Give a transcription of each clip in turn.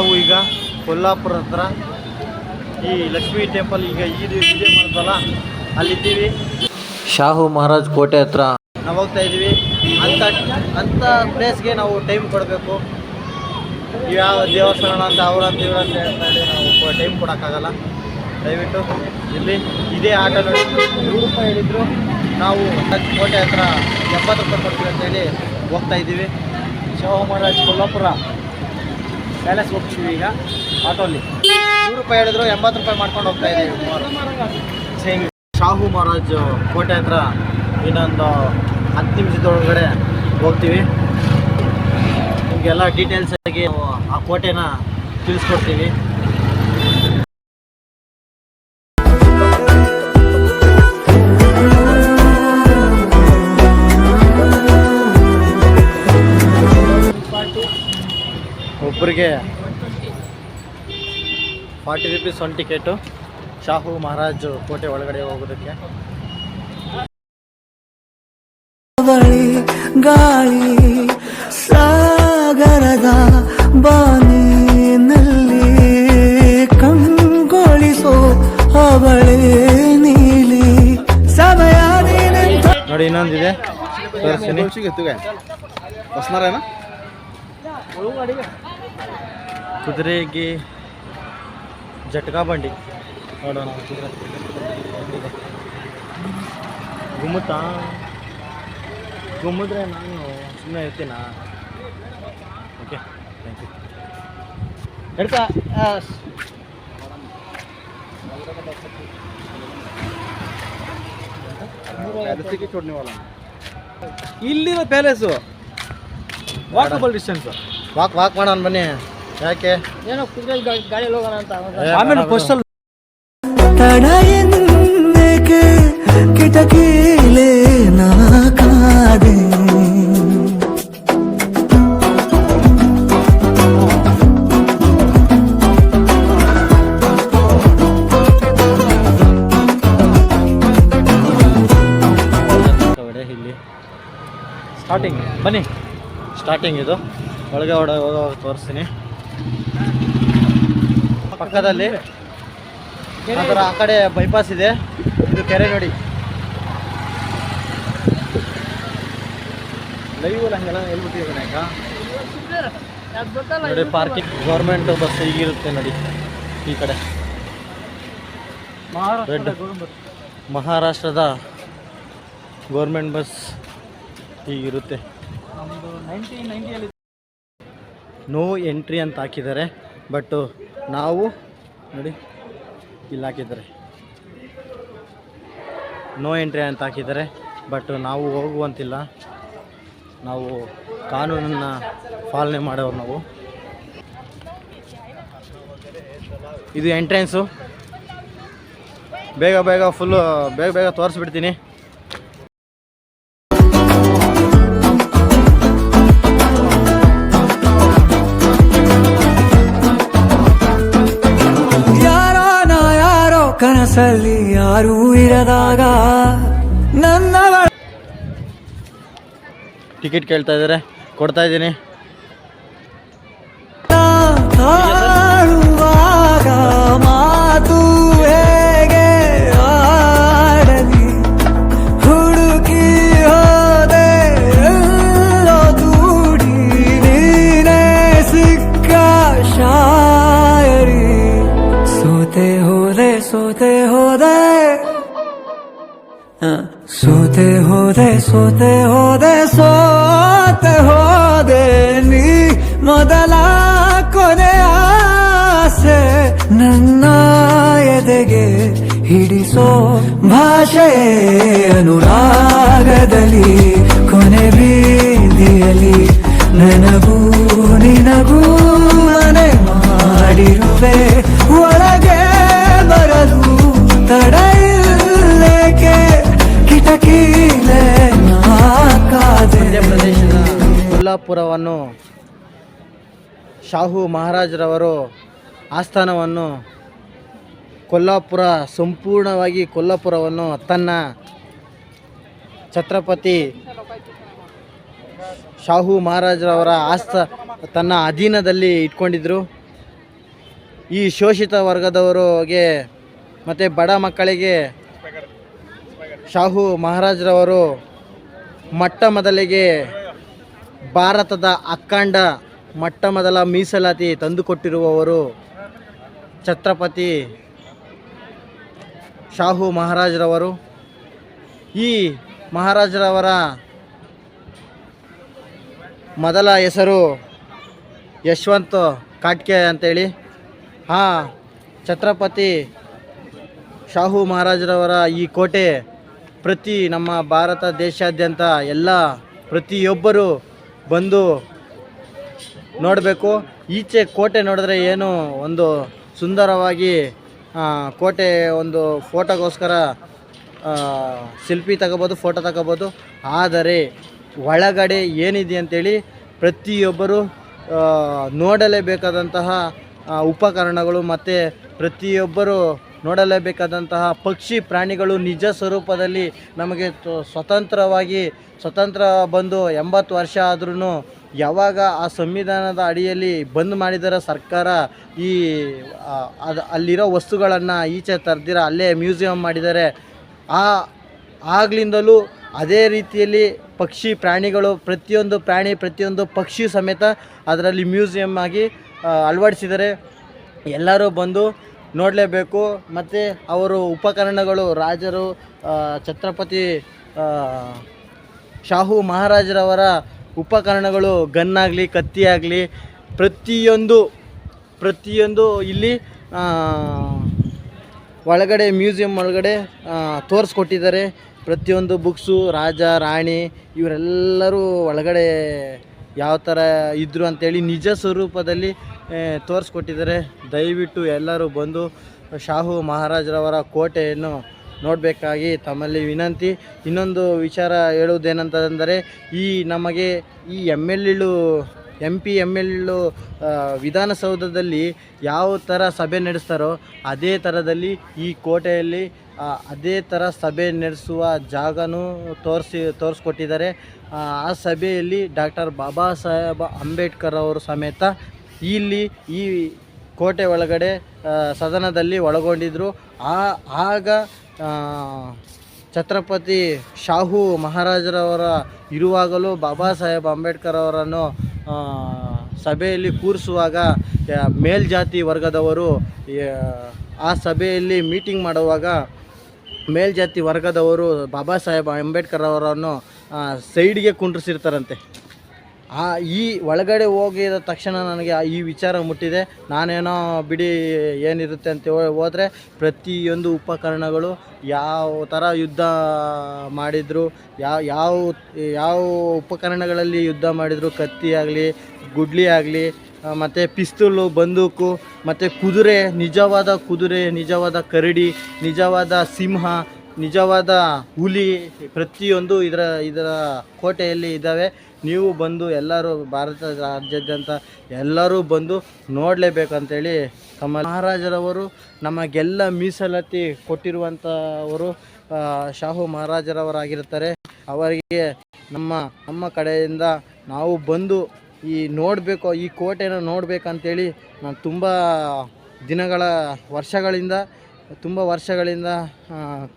ನಾವು ಈಗ ಕೊಲ್ಲಾಪುರ ಹತ್ರ ಈ ಲಕ್ಷ್ಮೀ ಟೆಂಪಲ್ ಈಗ ಇದು ವಿಡಿಯೋ ಮಾಡ್ತಲ್ಲ ಅಲ್ಲಿದ್ದೀವಿ. ಶಾಹು ಮಹಾರಾಜ್ ಕೋಟೆ ಹತ್ರ. ನಾವು ಹೋಗ್ತಾ ಇದ್ದೀವಿ ಅಂಥ ಅಂಥ ಪ್ಲೇಸ್ಗೆ ನಾವು ಟೈಮ್ ಕೊಡಬೇಕು. ಯಾವ ದೇವಸ್ಥಾನ ಅಂತ ಅವ್ರಂತ ಅಂತ ಹೇಳ್ತಾ ಹೇಳಿ ನಾವು ಟೈಮ್ ಕೊಡೋಕ್ಕಾಗಲ್ಲ. ದಯವಿಟ್ಟು ಇಲ್ಲಿ ಇದೇ ಆಟ ನೋಡಿ. ನೂರು ರೂಪಾಯಿ ಹೇಳಿದ್ರು. ನಾವು ಕೋಟೆ ಹತ್ರ ಎಪ್ಪತ್ತು ರೂಪಾಯಿ ಕೊಡ್ತೀವಿ ಅಂತೇಳಿ ಹೋಗ್ತಾ ಇದ್ದೀವಿ. ಶಾಹು ಮಹಾರಾಜ್ ಕೊಲ್ಲಾಪುರ. ಪ್ಯಾಲೇಸ್ ಹೋಗ್ತೀವಿ ಈಗ ಆಟೋಲಿ ನೂರು ರೂಪಾಯಿ ಹೇಳಿದ್ರು, ಎಂಬತ್ತು ರೂಪಾಯಿ ಮಾಡ್ಕೊಂಡು ಹೋಗ್ತಾ ಇದ್ದೀವಿ ಸೇಮ್. ಶಾಹು ಮಹಾರಾಜ್ ಕೋಟೆ ಹತ್ರ ಇನ್ನೊಂದು ಹತ್ತು ನಿಮಿಷದೊಳಗಡೆ ಹೋಗ್ತೀವಿ. ನಿಮಗೆಲ್ಲ ಡೀಟೇಲ್ಸ್ ಆಗಿ ಆ ಕೋಟೆನ ತಿಳಿಸ್ಕೊಡ್ತೀವಿ. ಒಬ್ಬರಿಗೆ forty rupees one ticket Shahu Maharaj ಕೋಟೆ ಒಳಗಡೆ ಹೋಗೋದಕ್ಕೆ ಗಾಳಿ ಸಾಗರದ ಬಾನಿನಲ್ಲಿ ಕಂಗೊಳಿಸೋ ಅವಳೆ ನೀಲಿ ಸಮಯ ನೋಡಿ ಇನ್ನೊಂದಿದೆ ತೋರಿಸ್ತೀನಿ ಕುದುರೆಗೆ ಜಟ್ಕಾ ಬಂಡಿ. ನೋಡೋಣ, ಕುದುರೆ. ಗುಮ್ಮುತ್ತಾ? ಗುಮ್ಮಿದ್ರೆ ನಾನು ಸುಮ್ಮನೆ ಇರ್ತೀನಾ? ಓಕೆ ಥ್ಯಾಂಕ್ ಯು ಹಿಡ್ತಾ ಇಲ್ಲಿರೋ palace walkable distance walk walk ಮಾಡೋಣ ಬನ್ನಿ. ಯಾಕೆ? ಏನೋ ಕುದುರೆ ಗಾಡಿಯಲ್ಲಿ ಹೋಗೋಣ ಅಂತ. ಆಮೇಲೆ ಬಸ್ಸಲ್ಲಿ ತಡ ಎಂದೇಕೆ ಕಿಟಕಿಲೇ ನಾ ಕಾದೆ. ಇಲ್ಲಿ. ಸ್ಟಾರ್ಟಿಂಗ್ ಬನ್ನಿ. ಸ್ಟಾರ್ಟಿಂಗ್ ಇದು. ಒಳಗೆ ಹೊಡ ತೋರಿಸ್ತೀನಿ. ಪಕ್ಕದಲ್ಲಿ ಅದರ ಆ ಕಡೆ ಬೈಪಾಸ್ ಇದೆ. ಇದು ಕೆರೆ ನೋಡಿ. ಲೈವ್ ಹಂಗೆಲ್ಲ ಹೇಳ್ಬಿಟ್ಟಿದ್ದಾನೆ ನೋಡಿ ಪಾರ್ಕಿಂಗ್ ಗೌರ್ಮೆಂಟ್ ಬಸ್ ಈಗಿರುತ್ತೆ ನೋಡಿ ಈ ಕಡೆ. ಮಹಾರಾಷ್ಟ್ರದ ಗೌರ್ಮೆಂಟ್ ಬಸ್ ಹೀಗಿರುತ್ತೆ. ನೋ ಎಂಟ್ರಿ ಅಂತ ಹಾಕಿದ್ದಾರೆ. ಬಟ್ ನಾವು ನೋಡಿ, ಇಲ್ಲಿ ಹಾಕಿದ್ದಾರೆ. ನೋ ಎಂಟ್ರಿ ಅಂತ ಹಾಕಿದ್ದಾರೆ. ಬಟ್ ನಾವು ಹೋಗುವಂತಿಲ್ಲ. ನಾವು ಕಾನೂನನ್ನು ಪಾಲನೆ ಮಾಡೋರು ನಾವು. ಇದು ಎಂಟ್ರೆನ್ಸು. ಬೇಗ ಬೇಗ ಫುಲ್ಲು ಬೇಗ ಬೇಗ ತೋರಿಸ್ಬಿಡ್ತೀನಿ. ಕನಸಲ್ಲಿ ಯಾರೂ ಇರದಾಗ ನನ್ನ ಟಿಕೆಟ್ ಕೇಳ್ತಾ ಇದ್ದಾರೆ. ಕೊಡ್ತಾ ಇದ್ದೀನಿ. ಮಾತು ಹೇಗೆ ಆಡಲಿ? ಹುಡುಕಿ ಹೋದೆ ದೂಡಿ ನೀನೇ ಸಿಕ್ಕ ಶಾಯರಿ. ಸೋತೆ ಹೋದೆ ಸೋತೆ ಹೋದೆ ಸೋತೆ ಹೋದೆ ಸೋತೆ ಹೋದೆ ಸೋತೆ ಹೋದೆ ನೀ ಮೊದಲ ಕೊನೆ ಆಸೆ ನನ್ನ ಎದೆಗೆ ಹಿಡಿಸೋ ಭಾಷೆ ಅನುರಾಗದಲ್ಲಿ ಕೊಲ್ಲಾಪುರವನ್ನು ಶಾಹು ಮಹಾರಾಜರವರು ಆಸ್ಥಾನವನ್ನು ಕೊಲ್ಲಾಪುರ, ಸಂಪೂರ್ಣವಾಗಿ ಕೊಲ್ಲಾಪುರವನ್ನು ತನ್ನ ಛತ್ರಪತಿ ಶಾಹು ಮಹಾರಾಜರವರ ಆಸ್ಥ, ತನ್ನ ಅಧೀನದಲ್ಲಿ ಇಟ್ಕೊಂಡಿದ್ದರು ಈ ಶೋಷಿತ ವರ್ಗದವರಿಗೆ ಮತ್ತು ಬಡ ಮಕ್ಕಳಿಗೆ ಶಾಹು ಮಹಾರಾಜರವರು ಮೊಟ್ಟ ಮೊದಲಿಗೆ ಭಾರತದ ಅಖಂಡ ಮೊಟ್ಟ ಮೊದಲ ಮೀಸಲಾತಿ ತಂದುಕೊಟ್ಟಿರುವವರು ಛತ್ರಪತಿ ಶಾಹು ಮಹಾರಾಜರವರು. ಈ ಮಹಾರಾಜರವರ ಮೊದಲ ಹೆಸರು ಯಶವಂತ ಕಾಟ್ಕೆ ಅಂತೇಳಿ. ಆ ಛತ್ರಪತಿ ಶಾಹು ಮಹಾರಾಜರವರ ಈ ಕೋಟೆ ಪ್ರತಿ ನಮ್ಮ ಭಾರತ ದೇಶಾದ್ಯಂತ ಎಲ್ಲ ಪ್ರತಿಯೊಬ್ಬರು ಬಂದು ನೋಡಬೇಕು. ಈಚೆ ಕೋಟೆ ನೋಡಿದ್ರೆ ಏನು ಒಂದು ಸುಂದರವಾಗಿ ಕೋಟೆ ಒಂದು ಫೋಟೋಗೋಸ್ಕರ ಸೆಲ್ಫಿ ತಗೋಬೋದು, ಫೋಟೋ ತಗೋಬೋದು. ಆದರೆ ಒಳಗಡೆ ಏನಿದೆ ಅಂತೇಳಿ ಪ್ರತಿಯೊಬ್ಬರು ನೋಡಲೇಬೇಕಾದಂತಹ ಉಪಕರಣಗಳು ಮತ್ತು ಪ್ರತಿಯೊಬ್ಬರು ನೋಡಲೇಬೇಕಾದಂತಹ ಪಕ್ಷಿ ಪ್ರಾಣಿಗಳು ನಿಜ ಸ್ವರೂಪದಲ್ಲಿ ನಮಗೆ ಸ್ವತಂತ್ರವಾಗಿ, ಸ್ವತಂತ್ರ ಬಂದು ಎಂಬತ್ತು ವರ್ಷ ಆದ್ರೂ ಯಾವಾಗ ಆ ಸಂವಿಧಾನದ ಅಡಿಯಲ್ಲಿ ಬಂದ್ ಮಾಡಿದರ ಸರ್ಕಾರ ಈ ಅದು, ಅಲ್ಲಿರೋ ವಸ್ತುಗಳನ್ನು ಈಚೆ ತರ್ದಿರ, ಅಲ್ಲೇ ಮ್ಯೂಸಿಯಂ ಮಾಡಿದ್ದಾರೆ ಆ, ಆಗ್ಲಿಂದಲೂ ಅದೇ ರೀತಿಯಲ್ಲಿ ಪಕ್ಷಿ ಪ್ರಾಣಿಗಳು, ಪ್ರತಿಯೊಂದು ಪ್ರಾಣಿ, ಪ್ರತಿಯೊಂದು ಪಕ್ಷಿ ಸಮೇತ ಅದರಲ್ಲಿ ಮ್ಯೂಸಿಯಂ ಆಗಿ ಅಳವಡಿಸಿದರೆ ಎಲ್ಲರೂ ಬಂದು ನೋಡಲೇಬೇಕು. ಮತ್ತು ಅವರು ಉಪಕರಣಗಳು, ರಾಜರು ಛತ್ರಪತಿ ಶಾಹು ಮಹಾರಾಜರವರ ಉಪಕರಣಗಳು ಗನ್ನಾಗಲಿ, ಕತ್ತಿಯಾಗಲಿ, ಪ್ರತಿಯೊಂದು ಪ್ರತಿಯೊಂದು ಇಲ್ಲಿ ಒಳಗಡೆ, ಮ್ಯೂಸಿಯಂ ಒಳಗಡೆ ತೋರಿಸ್ಕೊಟ್ಟಿದ್ದಾರೆ. ಪ್ರತಿಯೊಂದು ಬುಕ್ಸು, ರಾಜ, ರಾಣಿ, ಇವರೆಲ್ಲರೂ ಒಳಗಡೆ ಯಾವ ಥರ ಇದ್ದರು ಅಂತೇಳಿ ನಿಜ ಸ್ವರೂಪದಲ್ಲಿ ತೋರಿಸ್ಕೊಟ್ಟಿದ್ದಾರೆ. ದಯವಿಟ್ಟು ಎಲ್ಲರೂ ಬಂದು ಶಾಹು ಮಹಾರಾಜರವರ ಕೋಟೆಯನ್ನು ನೋಡಬೇಕಾಗಿ ತಮ್ಮಲ್ಲಿ ವಿನಂತಿ. ಇನ್ನೊಂದು ವಿಚಾರ ಹೇಳುವುದೇನಂತಂದರೆ, ಈ ನಮಗೆ ಈ ಎಂ ಎಲ್ ಎಳು ಎಂ ಪಿ, ಎಂ ಎಲ್ ವಿಧಾನಸೌಧದಲ್ಲಿ ಯಾವ ಥರ ಸಭೆ ನಡೆಸ್ತಾರೋ ಅದೇ ಥರದಲ್ಲಿ ಈ ಕೋಟೆಯಲ್ಲಿ ಅದೇ ಥರ ಸಭೆ ನಡೆಸುವ ಜಾಗನೂ ತೋರಿಸಿ, ತೋರಿಸ್ಕೊಟ್ಟಿದ್ದಾರೆ. ಆ ಸಭೆಯಲ್ಲಿ ಡಾಕ್ಟರ್ ಬಾಬಾ ಸಾಹೇಬ್ ಅಂಬೇಡ್ಕರ್ ಅವರು ಸಮೇತ ಇಲ್ಲಿ ಈ ಕೋಟೆ ಒಳಗಡೆ ಸದನದಲ್ಲಿ ಒಳಗೊಂಡಿದ್ದರು ಆ ಆಗ ಛತ್ರಪತಿ ಶಾಹು ಮಹಾರಾಜರವರ ಇರುವಾಗಲೂ ಬಾಬಾ ಸಾಹೇಬ್ ಅಂಬೇಡ್ಕರ್ ಅವರನ್ನು ಸಭೆಯಲ್ಲಿ ಕೂರಿಸುವಾಗ ಮೇಲ್ಜಾತಿ ವರ್ಗದವರು ಆ, ಸಭೆಯಲ್ಲಿ ಮೀಟಿಂಗ್ ಮಾಡುವಾಗ ಮೇಲ್ಜಾತಿ ವರ್ಗದವರು ಬಾಬಾ ಸಾಹೇಬ್ ಅಂಬೇಡ್ಕರ್ ಅವರನ್ನು ಸೈಡ್ಗೆ ಕುಂಡ್ರಿಸಿರ್ತಾರಂತೆ. ಆ, ಈ ಒಳಗಡೆ ಹೋಗಿದ ತಕ್ಷಣ ನನಗೆ ಈ ವಿಚಾರ ಮುಟ್ಟಿದೆ. ನಾನೇನೋ ಬಿಡಿ ಏನಿರುತ್ತೆ ಅಂತ ಹೋದರೆ ಪ್ರತಿಯೊಂದು ಉಪಕರಣಗಳು ಯಾವ ಥರ ಯುದ್ಧ ಮಾಡಿದರು ಯಾವ ಯಾವ ಉಪಕರಣಗಳಲ್ಲಿ ಯುದ್ಧ ಮಾಡಿದರು, ಕತ್ತಿ ಆಗಲಿ, ಗುಡ್ಲಿ ಆಗಲಿ ಮತ್ತು ಪಿಸ್ತೂಲು, ಬಂದೂಕು, ಮತ್ತು ಕುದುರೆ, ನಿಜವಾದ ಕುದುರೆ, ನಿಜವಾದ ಕರಡಿ, ನಿಜವಾದ ಸಿಂಹ, ನಿಜವಾದ ಹುಲಿ, ಪ್ರತಿಯೊಂದು ಇದರ ಇದರ ಕೋಟೆಯಲ್ಲಿ ಇದ್ದಾವೆ. ನೀವು ಬಂದು ಎಲ್ಲರೂ ಭಾರತ ರಾಜ್ಯಾದ್ಯಂತ ಎಲ್ಲರೂ ಬಂದು ನೋಡಲೇಬೇಕಂತೇಳಿ ತಮ್ಮ ಮಹಾರಾಜರವರು ನಮಗೆಲ್ಲ ಮೀಸಲಾತಿ ಕೊಟ್ಟಿರುವಂಥವರು ಶಾಹು ಮಹಾರಾಜರವರಾಗಿರ್ತಾರೆ ಅವರಿಗೆ ನಮ್ಮ ನಮ್ಮ ಕಡೆಯಿಂದ ನಾವು ಬಂದು ಈ ನೋಡಬೇಕು, ಈ ಕೋಟೆನ ನೋಡಬೇಕಂತೇಳಿ ನಾನು ತುಂಬ ದಿನಗಳ, ವರ್ಷಗಳಿಂದ ತುಂಬ ವರ್ಷಗಳಿಂದ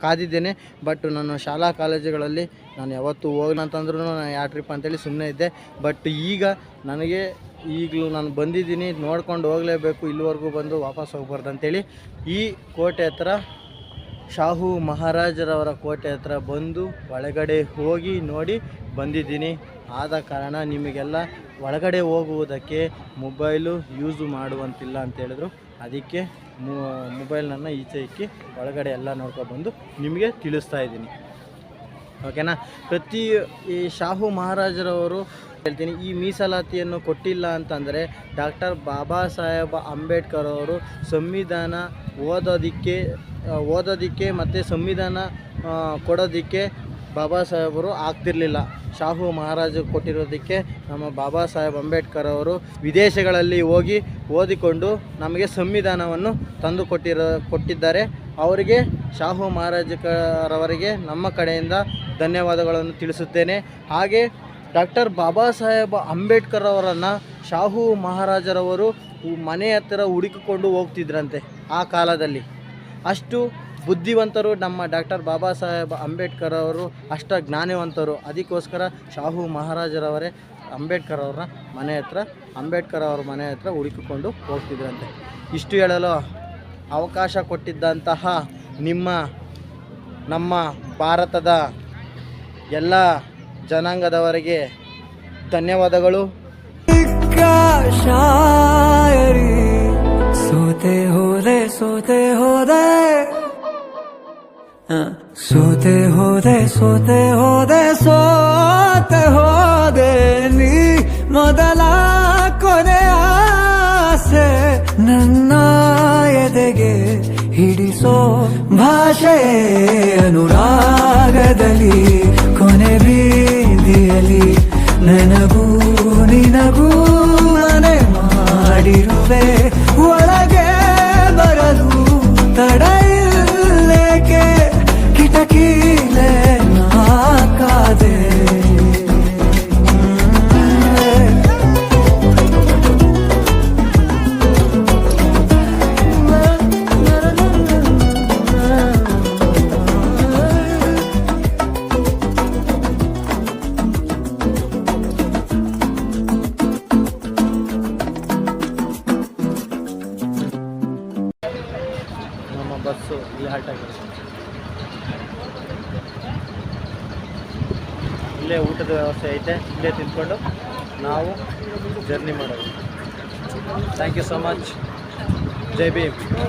ಕಾದಿದ್ದೇನೆ. ಬಟ್ ನಾನು ಶಾಲಾ ಕಾಲೇಜುಗಳಲ್ಲಿ ನಾನು ಯಾವತ್ತೂ ಹೋಗ್ನಂತಂದ್ರೂ ನಾನು ಯಾವ ಟ್ರಿಪ್ ಅಂತೇಳಿ ಸುಮ್ಮನೆ ಇದ್ದೆ. ಬಟ್ ಈಗ ನನಗೆ ಈಗಲೂ ನಾನು ಬಂದಿದ್ದೀನಿ, ನೋಡ್ಕೊಂಡು ಹೋಗಲೇಬೇಕು, ಇಲ್ಲಿವರೆಗೂ ಬಂದು ವಾಪಸ್ ಹೋಗ್ಬಾರ್ದು ಅಂತೇಳಿ ಈ ಕೋಟೆ ಹತ್ರ, ಶಾಹು ಮಹಾರಾಜರವರ ಕೋಟೆ ಹತ್ರ ಬಂದು ಒಳಗಡೆ ಹೋಗಿ ನೋಡಿ ಬಂದಿದ್ದೀನಿ. ಆದ ಕಾರಣ ನಿಮಗೆಲ್ಲ ಒಳಗಡೆ ಹೋಗುವುದಕ್ಕೆ ಮೊಬೈಲು ಯೂಸು ಮಾಡುವಂತಿಲ್ಲ ಅಂತ ಹೇಳಿದ್ರು. ಅದಕ್ಕೆ ಮೊಬೈಲನ್ನು ಈಚೆ ಇಕ್ಕಿ ಒಳಗಡೆ ಎಲ್ಲ ನೋಡ್ಕೊಬಂದು ನಿಮಗೆ ತಿಳಿಸ್ತಾ ಇದ್ದೀನಿ. ಓಕೆನಾ ಪ್ರತಿ ಈ ಶಾಹು ಮಹಾರಾಜರವರು ಹೇಳ್ತೀನಿ, ಈ ಮೀಸಲಾತಿಯನ್ನು ಕೊಟ್ಟಿಲ್ಲ ಅಂತಂದರೆ ಡಾಕ್ಟರ್ ಬಾಬಾ ಸಾಹೇಬ್ ಅಂಬೇಡ್ಕರ್ ಅವರು ಸಂವಿಧಾನ ಓದೋದಕ್ಕೆ ಓದೋದಕ್ಕೆ ಮತ್ತು ಸಂವಿಧಾನ ಕೊಡೋದಕ್ಕೆ ಬಾಬಾ ಸಾಹೇಬರು ಆಗ್ತಿರ್ಲಿಲ್ಲ. ಶಾಹು ಮಹಾರಾಜ ಕೊಟ್ಟಿರೋದಕ್ಕೆ ನಮ್ಮ ಬಾಬಾ ಸಾಹೇಬ್ ಅಂಬೇಡ್ಕರ್ ಅವರು ವಿದೇಶಗಳಲ್ಲಿ ಹೋಗಿ ಓದಿಕೊಂಡು ನಮಗೆ ಸಂವಿಧಾನವನ್ನು ತಂದು ಕೊಟ್ಟಿರೋ ಕೊಟ್ಟಿದ್ದಾರೆ. ಅವರಿಗೆ ಶಾಹು ಮಹಾರಾಜರವರಿಗೆ ನಮ್ಮ ಕಡೆಯಿಂದ ಧನ್ಯವಾದಗಳನ್ನು ತಿಳಿಸುತ್ತೇನೆ. ಹಾಗೆ ಡಾಕ್ಟರ್ ಬಾಬಾ ಸಾಹೇಬ್ ಅಂಬೇಡ್ಕರ್ ಅವರನ್ನು ಶಾಹು ಮಹಾರಾಜರವರು ಮನೆ ಹತ್ತಿರ ಹುಡುಕಿಕೊಂಡು ಹೋಗ್ತಿದ್ರಂತೆ ಆ ಕಾಲದಲ್ಲಿ. ಅಷ್ಟು ಬುದ್ಧಿವಂತರು ನಮ್ಮ ಡಾಕ್ಟರ್ ಬಾಬಾ ಸಾಹೇಬ್ ಅಂಬೇಡ್ಕರ್ ಅವರು ಅಷ್ಟ ಜ್ಞಾನವಂತರು ಅದಕ್ಕೋಸ್ಕರ ಶಾಹು ಮಹಾರಾಜರವರೇ ಅಂಬೇಡ್ಕರ್ ಅವರ ಮನೆ ಹತ್ರ ಅಂಬೇಡ್ಕರ್ ಅವ್ರ ಮನೆ ಹತ್ರ ಹುಡುಕಿಕೊಂಡು ಹೋಗ್ತಿದ್ರಂತೆ ಇಷ್ಟು ಹೇಳಲು ಅವಕಾಶ ಕೊಟ್ಟಿದ್ದಂತಹ ನಿಮ್ಮ ನಮ್ಮ ಭಾರತದ ಎಲ್ಲ ಜನಾಂಗದವರಿಗೆ ಧನ್ಯವಾದಗಳು का शायरी सोते हो दे सोते हो दे ಸೋತೆ ಹೋದೆ ಸೋತೆ ಹೋದೆ ಸೋತೆ ಹೋದೆ, ನೀ ಮೊದಲ ಕೊನೆ ಆಸೆ ನನ್ನ ಎದೆಗೆ ಹಿಡಿಸೋ ಭಾಷೆ ಅನುರಾಗದಲ್ಲಿ, ಕೊನೆ ಬೀದಿಯಲ್ಲಿ ನನಗೂ ನಿನಗೂ ಮನೆ ಮಾಡಿರುವೆ. ಹಾಲ್ಟ್ ಆಗಿದೆ ಇಲ್ಲೇ ಊಟದ ವ್ಯವಸ್ಥೆ ಐತೆ, ಇಲ್ಲೇ ತಿಂದ್ಕೊಂಡು ನಾವು ಜರ್ನಿ ಮಾಡೋದು. Thank you so much Jai Bhim.